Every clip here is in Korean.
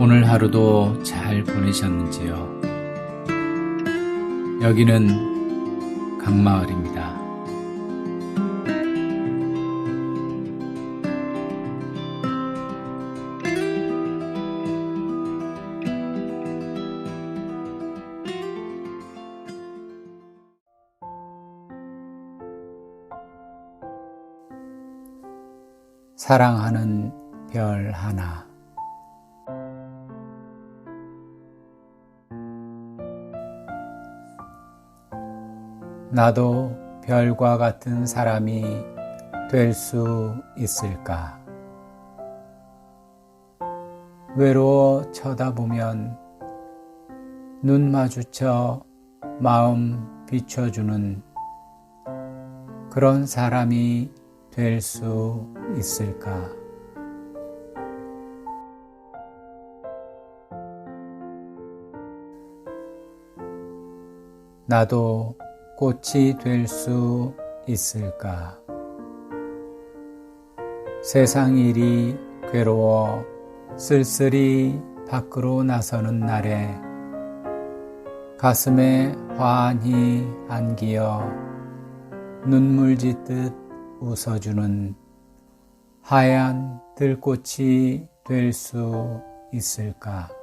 오늘 하루도 잘 보내셨는지요? 여기는 강마을입니다. 사랑하는 별 하나. 나도 별과 같은 사람이 될 수 있을까? 외로워 쳐다보면 눈 마주쳐 마음 비춰주는 그런 사람이 될 수 있을까? 나도 꽃이 될 수 있을까? 세상 일이 괴로워 쓸쓸히 밖으로 나서는 날에 가슴에 환히 안기어 눈물 짓듯 웃어주는 하얀 들꽃이 될 수 있을까?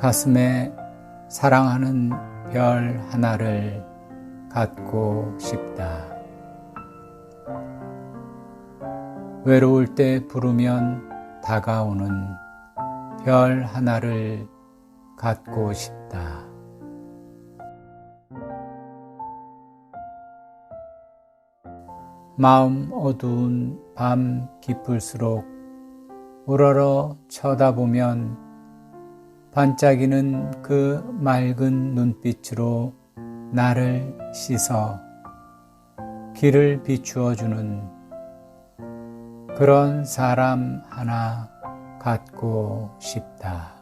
가슴에 사랑하는 별 하나를 갖고 싶다. 외로울 때 부르면 다가오는 별 하나를 갖고 싶다. 마음 어두운 밤 깊을수록 우러러 쳐다보면 반짝이는 그 맑은 눈빛으로 나를 씻어 길을 비추어 주는 그런 사람 하나 갖고 싶다.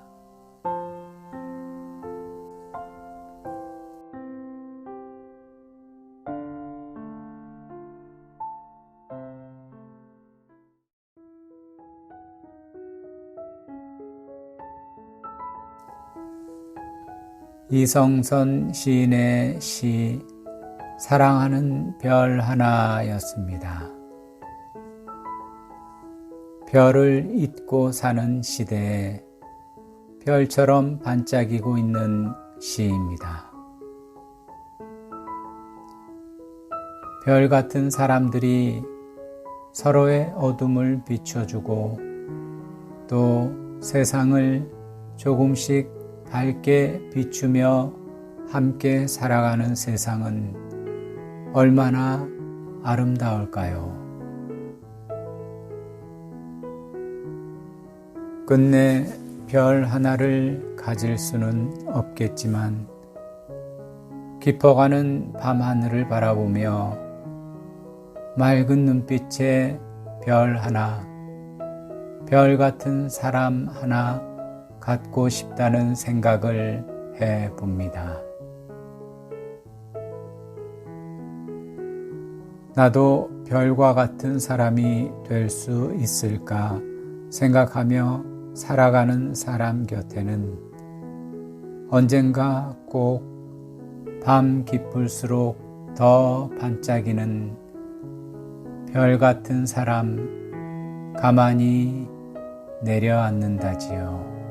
이성선 시인의 시 사랑하는 별 하나였습니다. 별을 잊고 사는 시대에 별처럼 반짝이고 있는 시입니다. 별 같은 사람들이 서로의 어둠을 비춰주고 또 세상을 조금씩 밝게 비추며 함께 살아가는 세상은 얼마나 아름다울까요? 끝내 별 하나를 가질 수는 없겠지만 깊어가는 밤하늘을 바라보며 맑은 눈빛에 별 하나, 별 같은 사람 하나 갖고 싶다는 생각을 해 봅니다. 나도 별과 같은 사람이 될 수 있을까 생각하며 살아가는 사람 곁에는 언젠가 꼭 밤 깊을수록 더 반짝이는 별 같은 사람 가만히 내려앉는다지요.